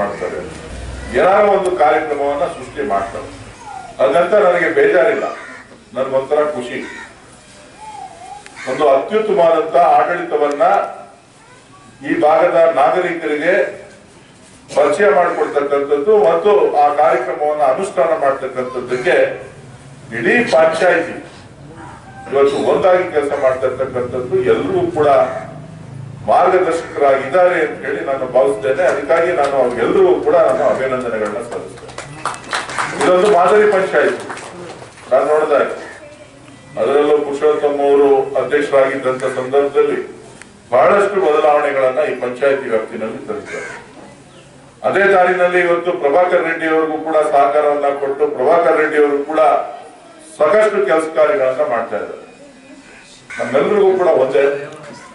ಮಾಡ್ತಾರೆ. ಏನಾರ ಒಂದು ಕಾರ್ಯಕ್ರಮವನ್ನ ಸೃಷ್ಟಿ ಮಾಡ್ತಾರೆ. ಅದಂತ ನನಗೆ ಬೇಜಾರಿಲ್ಲ. ನನ್ಗೊಂಥರ ಖುಷಿ. ಒಂದು ಅತ್ಯುತ್ತಮವಾದಂತ ಆಡಳಿತವನ್ನ ಈ ಭಾಗದ ನಾಗರಿಕರಿಗೆ ಪರಿಚಯ ಮಾಡಿಕೊಡ್ತಕ್ಕಂಥದ್ದು ಮತ್ತು ಆ ಕಾರ್ಯಕ್ರಮವನ್ನು ಅನುಷ್ಠಾನ ಮಾಡ್ತಕ್ಕಂಥದ್ದಕ್ಕೆ ಇಡೀ ಪಂಚಾಯಿತಿ ಇವತ್ತು ಒಂದಾಗಿ ಕೆಲಸ ಮಾಡ್ತಕ್ಕಂಥದ್ದು ಎಲ್ಲರೂ ಕೂಡ ಮಾರ್ಗದರ್ಶಕರಾಗಿದ್ದಾರೆ ಅಂತ ಹೇಳಿ ನಾನು ಭಾವಿಸ್ತೇನೆ. ಅದಕ್ಕಾಗಿ ನಾನು ಅವ್ರಿಗೆಲ್ಲರಿಗೂ ಕೂಡ ನಾನು ಅಭಿನಂದನೆಗಳನ್ನ ಸಲ್ಲಿಸ್ತೇನೆ. ಇದೊಂದು ಮಾದರಿ ಪಂಚಾಯಿತಿ. ನಾನು ನೋಡಿದಾಗ ಅದರಲ್ಲೂ ಪುರುಷೋತ್ತಮ ಅವರು ಅಧ್ಯಕ್ಷರಾಗಿದ್ದಂತ ಸಂದರ್ಭದಲ್ಲಿ ಬಹಳಷ್ಟು ಬದಲಾವಣೆಗಳನ್ನ ಈ ಪಂಚಾಯಿತಿ ವ್ಯಾಪ್ತಿನಲ್ಲಿ ತರುತ್ತಾರೆ. ಅದೇ ದಾರಿನಲ್ಲಿ ಇವತ್ತು ಪ್ರಭಾಕರ್ ರೆಡ್ಡಿ ಅವರಿಗೂ ಕೂಡ ಸಹಕಾರವನ್ನ ಕೊಟ್ಟು ಪ್ರಭಾಕರ್ ರೆಡ್ಡಿ ಅವರು ಕೂಡ ಸಾಕಷ್ಟು ಕೆಲಸ ಕಾರ್ಯಗಳನ್ನ ಮಾಡ್ತಾ ಇದ್ದಾರೆ. ನಮ್ಮೆಲ್ಲರಿಗೂ ಕೂಡ ಒಂದೇ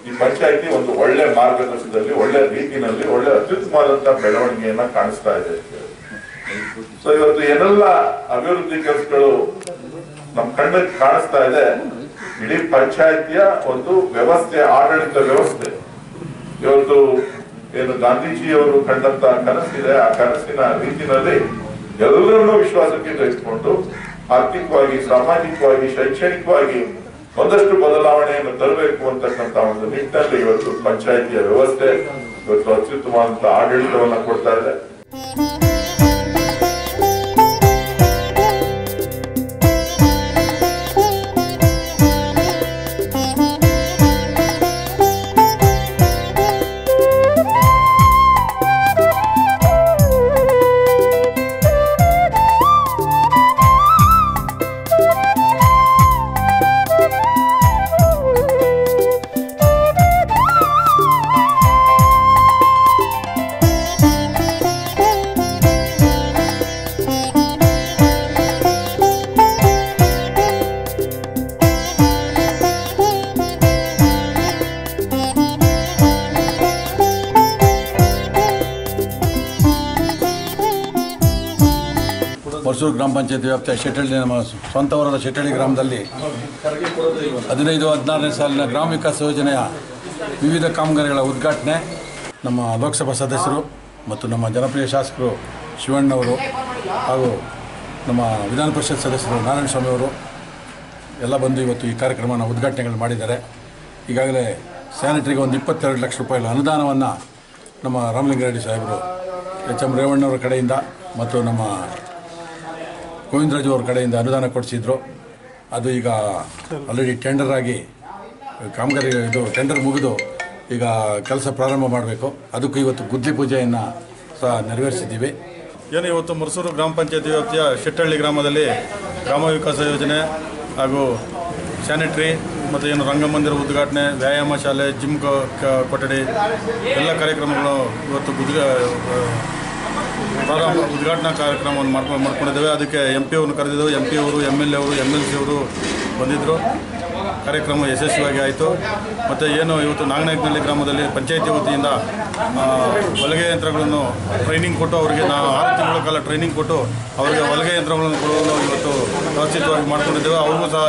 ಈ ಪಂಚಾಯಿತಿ ಒಂದು ಒಳ್ಳೆ ಮಾರ್ಗದರ್ಶನದಲ್ಲಿ, ಒಳ್ಳೆ ರೀತಿನಲ್ಲಿ ಒಳ್ಳೆ ಅತ್ಯುತ್ತಮವಾದಂತಹ ಬೆಳವಣಿಗೆಯನ್ನ ಕಾಣಿಸ್ತಾ ಇದೆ. ಸೊ ಇವತ್ತು ಏನೆಲ್ಲ ಅಭಿವೃದ್ಧಿ ಕೆಲಸಗಳು ನಮ್ ಕಣ್ಣ ಕಾಣಿಸ್ತಾ ಇದೆ, ಇಡೀ ಪಂಚಾಯಿತಿಯ ಒಂದು ವ್ಯವಸ್ಥೆ, ಆಡಳಿತ ವ್ಯವಸ್ಥೆ. ಇವತ್ತು ಏನು ಗಾಂಧೀಜಿಯವರು ಕಂಡಂತ ಕನಸಿದೆ, ಆ ಕನಸಿನ ರೀತಿನಲ್ಲಿ ಎಲ್ಲರನ್ನೂ ವಿಶ್ವಾಸಕ್ಕೆ ತೆಗೆದುಕೊಂಡು ಆರ್ಥಿಕವಾಗಿ, ಸಾಮಾಜಿಕವಾಗಿ, ಶೈಕ್ಷಣಿಕವಾಗಿ ಒಂದಷ್ಟು ಬದಲಾವಣೆಯನ್ನು ತರಬೇಕು ಅಂತಕ್ಕಂತ ಒಂದು ನಿಟ್ಟಿನಲ್ಲಿ ಇವತ್ತು ಪಂಚಾಯಿತಿಯ ವ್ಯವಸ್ಥೆ ಇವತ್ತು ಅತ್ಯುತ್ತಮವಾದಂತಹ ಆಡಳಿತವನ್ನ ಕೊಡ್ತಾ ಇದೆ. ಹೊಸೂರು ಗ್ರಾಮ ಪಂಚಾಯತಿ ವ್ಯಾಪ್ತಿಯ ಶೆಟ್ಟಳ್ಳಿ ನಮ್ಮ ಸ್ವಂತ ಊರಾದ ಶೆಟ್ಟಳ್ಳಿ ಗ್ರಾಮದಲ್ಲಿ ಹದಿನೈದು, ಹದಿನಾರನೇ ಸಾಲಿನ ಗ್ರಾಮ ವಿಕಾಸ ಯೋಜನೆಯ ವಿವಿಧ ಕಾಮಗಾರಿಗಳ ಉದ್ಘಾಟನೆ ನಮ್ಮ ಲೋಕಸಭಾ ಸದಸ್ಯರು ಮತ್ತು ನಮ್ಮ ಜನಪ್ರಿಯ ಶಾಸಕರು ಶಿವಣ್ಣವರು ಹಾಗೂ ನಮ್ಮ ವಿಧಾನ ಪರಿಷತ್ ಸದಸ್ಯರು ನಾರಾಯಣ ಸ್ವಾಮಿ ಅವರು ಎಲ್ಲ ಬಂದು ಇವತ್ತು ಈ ಕಾರ್ಯಕ್ರಮನ ಉದ್ಘಾಟನೆಗಳು ಮಾಡಿದ್ದಾರೆ. ಈಗಾಗಲೇ ಸ್ಯಾನಿಟರಿಗೆ ಒಂದು ಇಪ್ಪತ್ತೆರಡು ಲಕ್ಷ ರೂಪಾಯಿಗಳ ಅನುದಾನವನ್ನು ನಮ್ಮ ರಾಮಲಿಂಗಾರೆಡ್ಡಿ ಸಾಹೇಬರು ಎಚ್ ಎಂ ರೇವಣ್ಣವರ ಕಡೆಯಿಂದ ಮತ್ತು ನಮ್ಮ ಗೋವಿಂದರಾಜು ಅವ್ರ ಕಡೆಯಿಂದ ಅನುದಾನ ಕೊಡಿಸಿದ್ರು. ಅದು ಈಗ ಆಲ್ರೆಡಿ ಟೆಂಡರ್ ಆಗಿ ಕಾಮಗಾರಿ ಇದು ಟೆಂಡರ್ ಮುಗಿದು ಈಗ ಕೆಲಸ ಪ್ರಾರಂಭ ಮಾಡಬೇಕು. ಅದಕ್ಕೂ ಇವತ್ತು ಗುದ್ಲಿ ಪೂಜೆಯನ್ನು ಸಹ ನೆರವೇರಿಸಿದ್ದೀವಿ. ಏನು ಇವತ್ತು ಮುರಸೂರು ಗ್ರಾಮ ಪಂಚಾಯತಿ ವ್ಯಾಪ್ತಿಯ ಶೆಟ್ಟಹಳ್ಳಿ ಗ್ರಾಮದಲ್ಲಿ ಗ್ರಾಮ ವಿಕಾಸ ಯೋಜನೆ ಹಾಗೂ ಸ್ಯಾನಿಟ್ರಿ ಮತ್ತು ಏನು ರಂಗಮಂದಿರ ಉದ್ಘಾಟನೆ, ವ್ಯಾಯಾಮ ಶಾಲೆ ಜಿಮ್ ಕೊಠಡಿ, ಎಲ್ಲ ಕಾರ್ಯಕ್ರಮಗಳು ಇವತ್ತು ಗುದ್ಗ ಪ್ರಾರಂಭ ಉದ್ಘಾಟನಾ ಕಾರ್ಯಕ್ರಮವನ್ನು ಮಾಡ್ಕೊಂಡು ಮಾಡ್ಕೊಂಡಿದ್ದೇವೆ. ಅದಕ್ಕೆ ಎಂ ಪಿ ಅವ್ರನ್ನ ಕರೆದಿದ್ದೆವು. ಎಂ ಪಿ ಅವರು ಎಂ ಎಲ್ ಎ ಅವರು ಎಂ ಎಲ್ ಸಿ ಅವರು ಬಂದಿದ್ದರು ಕಾರ್ಯಕ್ರಮ ಯಶಸ್ವಿಯಾಗಿ ಆಯಿತು. ಮತ್ತು ಏನು ಇವತ್ತು ನಾಗನಾಯಕನಹಳ್ಳಿ ಗ್ರಾಮದಲ್ಲಿ ಪಂಚಾಯತಿ ವತಿಯಿಂದ ಹೊಲಿಗೆ ಯಂತ್ರಗಳನ್ನು ಟ್ರೈನಿಂಗ್ ಕೊಟ್ಟು ಅವರಿಗೆ ನಾ ಆರು ತಿಂಗಳ ಕಾಲ ಟ್ರೈನಿಂಗ್ ಕೊಟ್ಟು ಅವರಿಗೆ ಹೊಲಿಗೆ ಯಂತ್ರಗಳನ್ನು ಕೊಡಲು ಇವತ್ತು ವ್ಯವಸ್ಥಿತವಾಗಿ ಮಾಡ್ಕೊಂಡಿದ್ದೇವೆ. ಅವ್ರಿಗೂ ಸಹ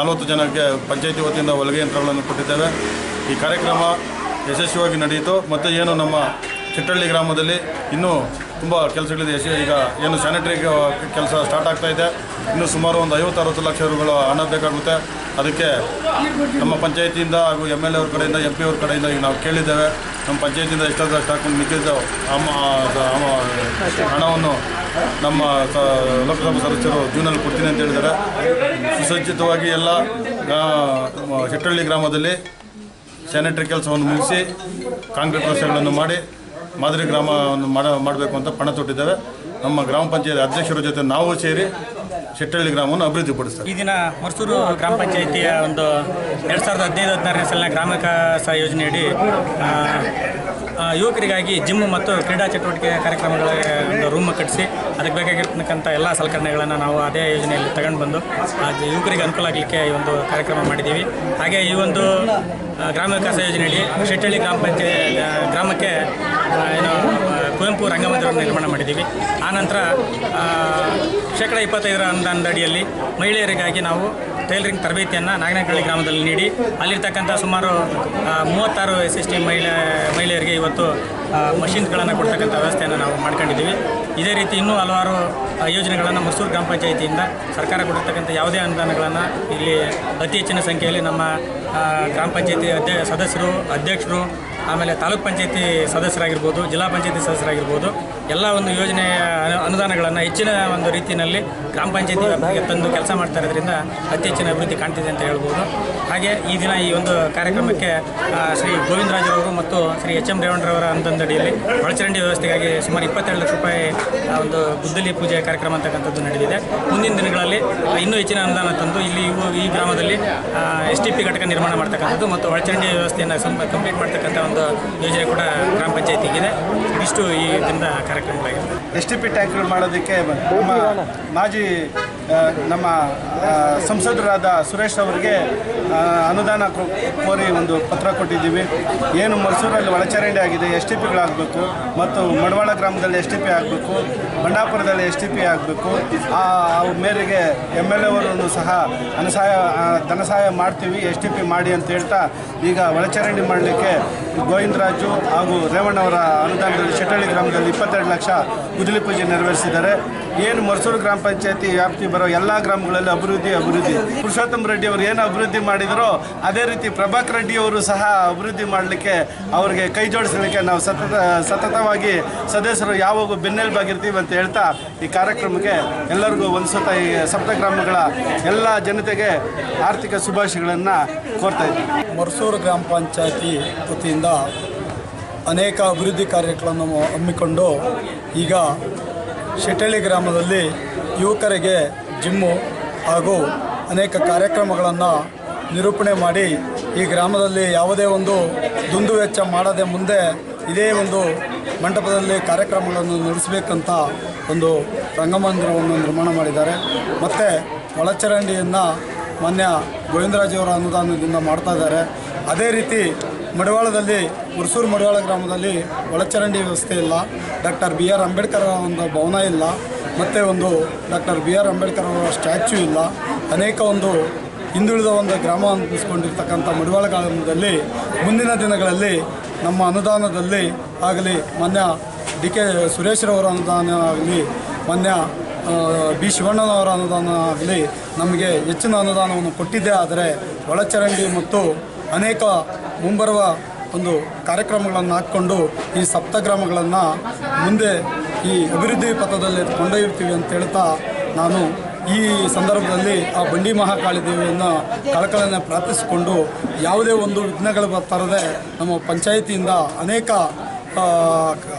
ನಲವತ್ತು ಜನಕ್ಕೆ ಪಂಚಾಯತಿ ವತಿಯಿಂದ ಹೊಲಿಗೆ ಯಂತ್ರಗಳನ್ನು ಕೊಟ್ಟಿದ್ದೇವೆ. ಈ ಕಾರ್ಯಕ್ರಮ ಯಶಸ್ವಿಯಾಗಿ ನಡೆಯಿತು. ಮತ್ತು ಏನು ನಮ್ಮ ಚಿಟ್ಟಳ್ಳಿ ಗ್ರಾಮದಲ್ಲಿ ಇನ್ನೂ ತುಂಬ ಕೆಲಸಗಳಿದೆ. ಈಗ ಏನು ಸ್ಯಾನಿಟರಿ ಕೆಲಸ ಸ್ಟಾರ್ಟ್ ಆಗ್ತಾ ಇದೆ. ಇನ್ನೂ ಸುಮಾರು ಒಂದು ಐವತ್ತು ಅರವತ್ತು ಲಕ್ಷ ರೂಪಾಯಿಗಳು ಹಣ ಬೇಕಾಗುತ್ತೆ. ಅದಕ್ಕೆ ನಮ್ಮ ಪಂಚಾಯತಿಯಿಂದ ಹಾಗೂ ಎಂ ಎಲ್ ಎ ಅವ್ರ ಕಡೆಯಿಂದ ಎಂ ಪಿ ಅವ್ರ ಕಡೆಯಿಂದ ಈಗ ನಾವು ಕೇಳಿದ್ದೇವೆ. ನಮ್ಮ ಪಂಚಾಯತಿಯಿಂದ ಎಷ್ಟಾದರೂ ಅಷ್ಟು ಹಾಕೊಂಡು ಮಿಕ್ಕಿದ ಅಮ್ಮ ಅಮ್ಮ- ಹಣವನ್ನು ನಮ್ಮ ಲೋಕಸಭಾ ಸದಸ್ಯರು ಜೂನಲ್ಲಿ ಕೊಡ್ತೀನಿ ಅಂತ ಹೇಳಿದ್ದಾರೆ. ಸುಸಜ್ಜಿತವಾಗಿ ಎಲ್ಲ ಚಿಟ್ಟಳ್ಳಿ ಗ್ರಾಮದಲ್ಲಿ ಸ್ಯಾನಿಟರಿ ಕೆಲಸವನ್ನು ಮುಗಿಸಿ, ಕಾಂಕ್ರೀಟ್ ರಸ್ತೆಗಳನ್ನು ಮಾಡಿ ಮಾದರಿ ಗ್ರಾಮವನ್ನು ಮಾಡ ಮಾಡಬೇಕು ಅಂತ ಪಣ ತೊಟ್ಟಿದ್ದೇವೆ. ನಮ್ಮ ಗ್ರಾಮ ಪಂಚಾಯತ್ ಅಧ್ಯಕ್ಷರ ಜೊತೆ ನಾವು ಸೇರಿ ಶೆಟ್ಟಳ್ಳಿ ಗ್ರಾಮವನ್ನು ಅಭಿವೃದ್ಧಿಪಡಿಸ್ತೇವೆ ಈ ದಿನ ಮರ್ಸೂರು ಗ್ರಾಮ ಪಂಚಾಯಿತಿಯ ಒಂದು ಎರಡು ಸಾವಿರದ ಹದಿನೈದು ಹದಿನಾರನೇ ಸಾಲಿನ ಗ್ರಾಮ ವಿಕಾಸ ಯೋಜನೆಯಡಿ ಯುವಕರಿಗಾಗಿ ಜಿಮ್ ಮತ್ತು ಕ್ರೀಡಾ ಚಟುವಟಿಕೆ ಕಾರ್ಯಕ್ರಮಗಳ ಒಂದು ರೂಮ್ ಕಟ್ಟಿಸಿ ಅದಕ್ಕೆ ಬೇಕಾಗಿರ್ತಕ್ಕಂಥ ಎಲ್ಲ ಸಲಕರಣೆಗಳನ್ನು ನಾವು ಅದೇ ಯೋಜನೆಯಲ್ಲಿ ತಗೊಂಡು ಬಂದು ಯುವಕರಿಗೆ ಅನುಕೂಲ ಆಗಲಿಕ್ಕೆ ಈ ಒಂದು ಕಾರ್ಯಕ್ರಮ ಮಾಡಿದ್ದೀವಿ. ಹಾಗೆ ಈ ಒಂದು ಗ್ರಾಮ ವಿಕಾಸ ಯೋಜನೆಯಲ್ಲಿ ಶೆಟ್ಟಳ್ಳಿ ಗ್ರಾಮ ಪಂಚಾಯತ್ ಗ್ರಾಮಕ್ಕೆ ಏನು ಕುವೆಂಪು ರಂಗಮಂದಿರವನ್ನು ನಿರ್ಮಾಣ ಮಾಡಿದ್ದೀವಿ. ಆನಂತರ ಶೇಕಡ ಇಪ್ಪತ್ತೈದರ ಅನುದಾನದ ಅಡಿಯಲ್ಲಿ ಮಹಿಳೆಯರಿಗಾಗಿ ನಾವು ಟೈಲರಿಂಗ್ ತರಬೇತಿಯನ್ನು ನಾಗನಹಳ್ಳಿ ಗ್ರಾಮದಲ್ಲಿ ನೀಡಿ, ಅಲ್ಲಿರ್ತಕ್ಕಂಥ ಸುಮಾರು ಮೂವತ್ತಾರು ಎಸ್ ಎಸ್ ಟಿ ಮಹಿಳೆ, ಮಹಿಳೆಯರಿಗೆ ಇವತ್ತು ಮಷಿನ್ಸ್ಗಳನ್ನು ಕೊಡ್ತಕ್ಕಂಥ ವ್ಯವಸ್ಥೆಯನ್ನು ನಾವು ಮಾಡ್ಕೊಂಡಿದ್ದೀವಿ. ಇದೇ ರೀತಿ ಇನ್ನೂ ಹಲವಾರು ಯೋಜನೆಗಳನ್ನು ಮಸೂರು ಗ್ರಾಮ ಪಂಚಾಯಿತಿಯಿಂದ ಸರ್ಕಾರ ಕೊಟ್ಟಿರ್ತಕ್ಕಂಥ ಯಾವುದೇ ಅನುದಾನಗಳನ್ನು ಇಲ್ಲಿ ಅತಿ ಹೆಚ್ಚಿನ ಸಂಖ್ಯೆಯಲ್ಲಿ ನಮ್ಮ ಗ್ರಾಮ ಪಂಚಾಯತಿ ಅಧ್ಯ ಸದಸ್ಯರು, ಅಧ್ಯಕ್ಷರು ಆಮೇಲೆ ತಾಲೂಕ್ ಪಂಚಾಯತಿ ಸದಸ್ಯರಾಗಿರ್ಬೋದು ಜಿಲ್ಲಾ ಪಂಚಾಯತಿ ಸದಸ್ಯರಾಗಿರ್ಬೋದು. ಎಲ್ಲ ಒಂದು ಯೋಜನೆಯ ಅನು- ಅನುದಾನಗಳನ್ನು ಹೆಚ್ಚಿನ ಒಂದು ರೀತಿಯಲ್ಲಿ ಗ್ರಾಮ ಪಂಚಾಯತಿ ವ್ಯಾಪ್ತಿಗೆ ತಂದು ಕೆಲಸ ಮಾಡ್ತಾ ಇರೋದ್ರಿಂದ ಅತಿ ಹೆಚ್ಚಿನ ಅಭಿವೃದ್ಧಿ ಕಾಣ್ತಿದೆ ಅಂತ ಹೇಳ್ಬೋದು. ಹಾಗೆ ಈ ದಿನ ಈ ಒಂದು ಕಾರ್ಯಕ್ರಮಕ್ಕೆ ಶ್ರೀ ಗೋವಿಂದರಾಜರವರು ಮತ್ತು ಶ್ರೀ ಎಚ್ ಎಂ ರೇವಣ್ಣರವರ ಅಂತಂದಡಿಯಲ್ಲಿ ಒಳಚರಂಡಿ ವ್ಯವಸ್ಥೆಗಾಗಿ ಸುಮಾರು ಇಪ್ಪತ್ತೆರಡು ಲಕ್ಷ ರೂಪಾಯಿ ಒಂದು ಗುದ್ದಲಿ ಪೂಜೆ ಕಾರ್ಯಕ್ರಮ ಅಂತಕ್ಕಂಥದ್ದು ನಡೆದಿದೆ. ಮುಂದಿನ ದಿನಗಳಲ್ಲಿ ಇನ್ನೂ ಹೆಚ್ಚಿನ ಅನುದಾನ ತಂದು ಇಲ್ಲಿ ಈ ಗ್ರಾಮದಲ್ಲಿ ಎಸ್ ಟಿ ಪಿ ಘಟಕ ನಿರ್ಮಾಣ ಮಾಡ್ತಕ್ಕಂಥದ್ದು ಮತ್ತು ಒಳಚರಂಡಿ ವ್ಯವಸ್ಥೆಯನ್ನು ಕಂಪ್ಲೀಟ್ ಮಾಡ್ತಕ್ಕಂಥ ಒಂದು ಯೋಜನೆ ಕೂಡ ಗ್ರಾಮ ಪಂಚಾಯತಿಗಿದೆ. ಇದಿಷ್ಟು ಈ ದಿನದ ಕಾರ್ಯಕ್ರಮಗಳಾಗಿದೆ ಎಸ್ ಟಿ ಪಿ ಟ್ಯಾಂಕ್ಗಳು ಮಾಡೋದಕ್ಕೆ ನಮ್ಮ ಮಾಜಿ ನಮ್ಮ ಸಂಸದರಾದ ಸುರೇಶ್ ಅವರಿಗೆ ಅನುದಾನ ಕೋರಿ ಒಂದು ಪತ್ರ ಕೊಟ್ಟಿದ್ದೀವಿ. ಏನು ಮೈಸೂರಲ್ಲಿ ಒಳಚರಂಡಿ ಆಗಿದೆ, ಎಸ್ ಟಿ ಪಿಗಳಾಗಬೇಕು, ಮತ್ತು ಮಡವಾಳ ಗ್ರಾಮದಲ್ಲಿ ಎಸ್ ಟಿ ಪಿ ಆಗಬೇಕು, ಬಂಡಾಪುರದಲ್ಲಿ ಎಸ್ ಟಿ ಪಿ ಆಗಬೇಕು, ಆ ಮೇರೆಗೆ ಎಂ ಎಲ್ ಎವರನ್ನು ಸಹ ಅನಸಹಾಯ ಧನ ಸಹಾಯ ಮಾಡ್ತೀವಿ, ಎಸ್ ಟಿ ಪಿ ಮಾಡಿ ಅಂತ ಹೇಳ್ತಾ, ಈಗ ಒಳಚರಂಡಿ ಮಾಡಲಿಕ್ಕೆ ಗೋವಿಂದರಾಜು ಹಾಗೂ ರೇವಣ್ಣವರ ಅನುದಾನದಲ್ಲಿ ಶೆಟ್ಟಳ್ಳಿ ಗ್ರಾಮದಲ್ಲಿ ಇಪ್ಪತ್ತೆರಡು ಲಕ್ಷ ಗುದ್ದಲಿ ಪೂಜೆ ನೆರವೇರಿಸಿದ್ದಾರೆ. ಏನು ಮೈಸೂರು ಗ್ರಾಮ ಪಂಚಾಯತಿ ವ್ಯಾಪ್ತಿ ಬರೋ ಎಲ್ಲ ಗ್ರಾಮಗಳಲ್ಲಿ ಅಭಿವೃದ್ಧಿ ಅಭಿವೃದ್ಧಿ. ಪುರುಷೋತ್ತಮ ರೆಡ್ಡಿ ಅವರು ಏನು ಅಭಿವೃದ್ಧಿ ಮಾಡಿದರೋ ಅದೇ ರೀತಿ ಪ್ರಭಾಕರ್ ರೆಡ್ಡಿ ಅವರು ಸಹ ಅಭಿವೃದ್ಧಿ ಮಾಡಲಿಕ್ಕೆ ಅವರಿಗೆ ಕೈ ಜೋಡಿಸಲಿಕ್ಕೆ ನಾವು ಸತತ, ಸತತವಾಗಿ ಸದಸ್ಯರು ಯಾವಾಗ ಬೆನ್ನೆಲುಬಾಗಿರ್ತೀವಿ ಅಂತ ಹೇಳ್ತಾ ಈ ಕಾರ್ಯಕ್ರಮಕ್ಕೆ ಎಲ್ಲರಿಗೂ ಒಂದು ಸತ ಈ ಸಪ್ತ ಗ್ರಾಮಗಳ ಎಲ್ಲ ಜನತೆಗೆ ಆರ್ಥಿಕ ಶುಭಾಶಯಗಳನ್ನು ಕೋರ್ತಾ ಇದ್ದೀವಿ ಮರ್ಸೂರು ಗ್ರಾಮ ಪಂಚಾಯತಿ ವತಿಯಿಂದ ಅನೇಕ ಅಭಿವೃದ್ಧಿ ಕಾರ್ಯಗಳನ್ನು ಹಮ್ಮಿಕೊಂಡು ಈಗ ಶೆಟ್ಟಳ್ಳಿ ಗ್ರಾಮದಲ್ಲಿ ಯುವಕರಿಗೆ ಜಿಮ್ಮು ಹಾಗೂ ಅನೇಕ ಕಾರ್ಯಕ್ರಮಗಳನ್ನು ನಿರೂಪಣೆ ಮಾಡಿ ಈ ಗ್ರಾಮದಲ್ಲಿ ಯಾವುದೇ ಒಂದು ದುಂದು ವೆಚ್ಚ ಮಾಡದೆ ಮುಂದೆ ಇದೇ ಒಂದು ಮಂಟಪದಲ್ಲಿ ಕಾರ್ಯಕ್ರಮಗಳನ್ನು ನಡೆಸಬೇಕಂತ ಒಂದು ರಂಗಮಂದಿರವನ್ನು ನಿರ್ಮಾಣ ಮಾಡಿದ್ದಾರೆ. ಮತ್ತು ಒಳಚರಂಡಿಯನ್ನು ಮಾನ್ಯ ಗೋವಿಂದರಾಜವರ ಅನುದಾನದಿಂದ ಮಾಡ್ತಾ ಇದ್ದಾರೆ. ಅದೇ ರೀತಿ ಮಡಿವಾಳದಲ್ಲಿ, ಹುರ್ಸೂರು ಮಡಿವಾಳ ಗ್ರಾಮದಲ್ಲಿ ಒಳಚರಂಡಿ ವ್ಯವಸ್ಥೆ ಇಲ್ಲ. ಡಾಕ್ಟರ್ ಬಿ ಆರ್ ಅಂಬೇಡ್ಕರ್ ಒಂದು ಭವನ ಇಲ್ಲ. ಮತ್ತು ಒಂದು ಡಾಕ್ಟರ್ ಬಿ ಆರ್ ಅಂಬೇಡ್ಕರ್ ಅವರ ಸ್ಟ್ಯಾಚ್ಯೂ ಇಲ್ಲ. ಅನೇಕ ಒಂದು ಹಿಂದುಳಿದ ಒಂದು ಗ್ರಾಮ ಅನ್ನಿಸ್ಕೊಂಡಿರ್ತಕ್ಕಂಥ ಮಡಿವಾಳ ಗ್ರಾಮದಲ್ಲಿ ಮುಂದಿನ ದಿನಗಳಲ್ಲಿ ನಮ್ಮ ಅನುದಾನದಲ್ಲಿ ಆಗಲಿ, ಮಾನ್ಯ ಡಿ ಕೆ ಸುರೇಶ್ರವರ ಅನುದಾನ ಆಗಲಿ, ಮಾನ್ಯ ಬಿ ಶಿವಣ್ಣನವರ ಅನುದಾನ ಆಗಲಿ, ನಮಗೆ ಹೆಚ್ಚಿನ ಅನುದಾನವನ್ನು ಕೊಟ್ಟಿದ್ದೇ ಆದರೆ ಒಳಚರಂಡಿ ಮತ್ತು ಅನೇಕ ಮುಂಬರುವ ಒಂದು ಕಾರ್ಯಕ್ರಮಗಳನ್ನು ಹಾಕ್ಕೊಂಡು ಈ ಸಪ್ತ ಗ್ರಾಮಗಳನ್ನು ಮುಂದೆ ಈ ಅಭಿವೃದ್ಧಿ ಪಥದಲ್ಲಿ ಕೊಂಡೊಯ್ಯುತ್ತೀವಿ ಅಂತ ಹೇಳ್ತಾ ನಾನು ಈ ಸಂದರ್ಭದಲ್ಲಿ ಆ ಬಂಡಿ ಮಹಾಕಾಳಿ ದೇವಿಯನ್ನು ಕಳಕಳನ್ನು ಪ್ರಾರ್ಥಿಸಿಕೊಂಡು ಯಾವುದೇ ಒಂದು ವಿಘ್ನಗಳು ಬರ್ತಾರದೆ ನಮ್ಮ ಪಂಚಾಯಿತಿಯಿಂದ ಅನೇಕ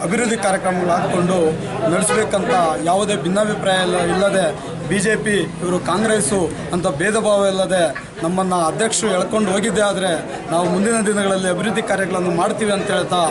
ಅಭಿವೃದ್ಧಿ ಕಾರ್ಯಕ್ರಮಗಳು ಹಾಕ್ಕೊಂಡು ನಡೆಸಬೇಕಂತ ಯಾವುದೇ ಭಿನ್ನಾಭಿಪ್ರಾಯ ಎಲ್ಲ ಇಲ್ಲದೆ ಬಿ ಜೆ ಪಿ ಇವರು ಕಾಂಗ್ರೆಸ್ಸು ಅಂತ ಭೇದ ಭಾವ ಇಲ್ಲದೆ ನಮ್ಮನ್ನು ಅಧ್ಯಕ್ಷರು ಎಳ್ಕೊಂಡು ಹೋಗಿದ್ದೇ ಆದರೆ ನಾವು ಮುಂದಿನ ದಿನಗಳಲ್ಲಿ ಅಭಿವೃದ್ಧಿ ಕಾರ್ಯಗಳನ್ನು ಮಾಡ್ತೀವಿ ಅಂತ ಹೇಳ್ತಾ